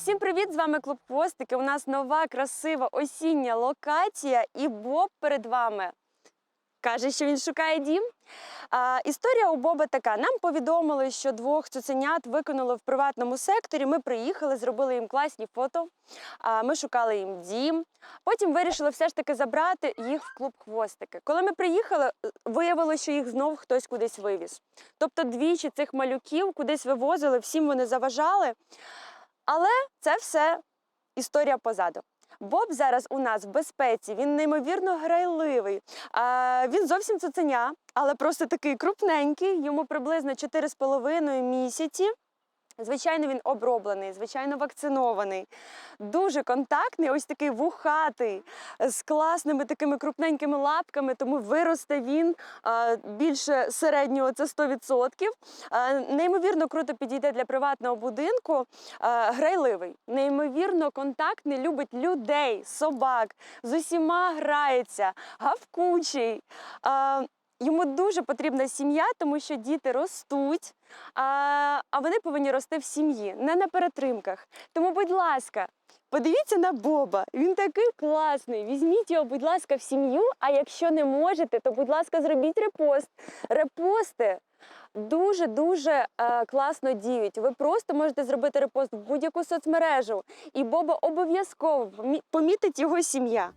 Всім привіт! З вами Клуб Хвостики. У нас нова красива осіння локація, і Боб перед вами каже, що він шукає дім. А, історія у Боба така: нам повідомили, що двох цуценят виконали в приватному секторі. Ми приїхали, зробили їм класні фото. А, ми шукали їм дім. Потім вирішили все ж таки забрати їх в клуб хвостики. Коли ми приїхали, е, виявилося, що їх знов хтось кудись вивіз. Тобто двічі цих малюків кудись вивозили, всім вони заважали. Але це все історія позаду. Боб зараз у нас в безпеці, він неймовірно грайливий. А, він зовсім цуценя, але просто такий крупненький, йому приблизно 4,5 місяці. Звичайно, він оброблений, звичайно, вакцинований, дуже контактний, ось такий вухатий, з класними такими крупненькими лапками, тому виросте він більше середнього, це 100%. Неймовірно круто підійде для приватного будинку. Грайливий, неймовірно контактний, любить людей, собак, з усіма грається, гавкучий. Йому дуже потрібна сім'я, тому що діти ростуть, а, вони повинні рости в сім'ї, не на перетримках. Тому, будь ласка, подивіться на Боба. Він такий класний. Візьміть його, будь ласка, в сім'ю. А якщо не можете, то будь ласка, зробіть репост. Репости дуже дуже е, класно діють. Ви просто можете зробити репост в будь-яку соцмережу, і Боба обов'язково помі- помітить його сім'я.